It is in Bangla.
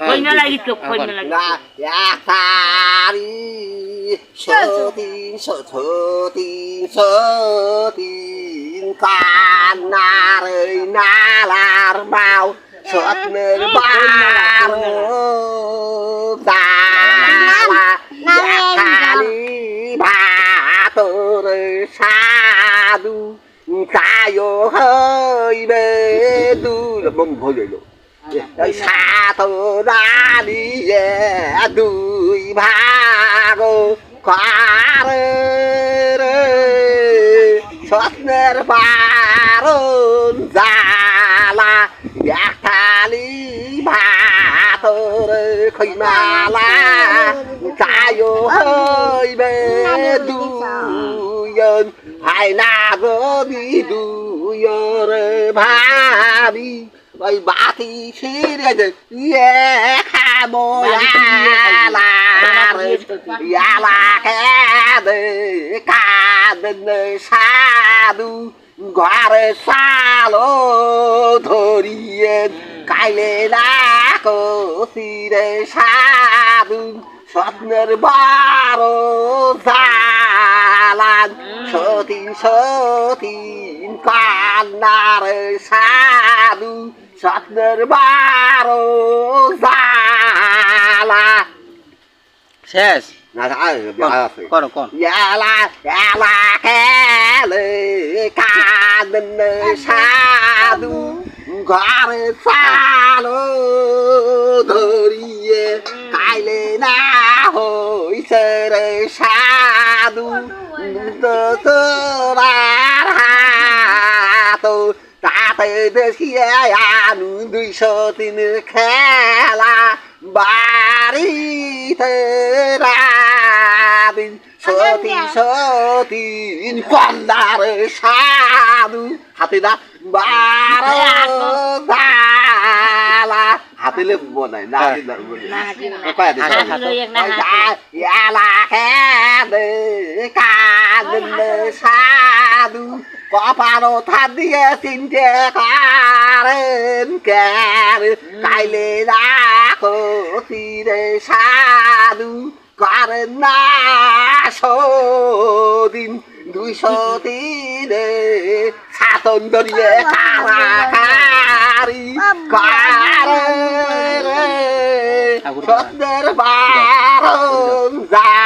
কইনা লাগি তো কইনা লাগি না একটারি সতীন সতীন সতীন কান্নার ওই নালার বাউ স্বপ্নের বার খালি ভাতর সাধু কায় হইবে দূর মন ভয় হইল সাতরালিয়ে দুই ভাগ কার স্বপ্নের পারণ জালা একটালি ভাতর খৈমালা কায় হইবে দুয়ন হাই না গদি দুয়র ভাবি ওই বাতি ছিঁড়ে যে ইয়ে খাব ইয়ালা ইয়ালা খেদে কাঁদেন সাধু ঘরে সালো ধরিয়ে কাইলে না কষিরে সাধু স্বপ্নের বারো জালান সতীন সতীন কান্নার সাধু স্বপ্নের বারো জালা। শেষ। করো কোন? Yala, yala, kele, kaden sadu, ঘরে সালো ধরিয়ে কাইলে না হইছে রে সাধু। তো তাতে দেখিয়ে আনু দুইশো তিন খেলা বাড়িতে রাবিন সতী সতীন কন্দার সাধু হাতে দা বারো দালা হাতিলে বনাই না হাতে দা না হাতি না কয় দিন কপালো থার দিয়ে চিনতে কারেন কের। কাইলে রাখো তীরে সাধু করেন না দিন দুইশো তিনে সাতন দরিয়ে কারাকারি কারে। রে সন্দের বারণ জালা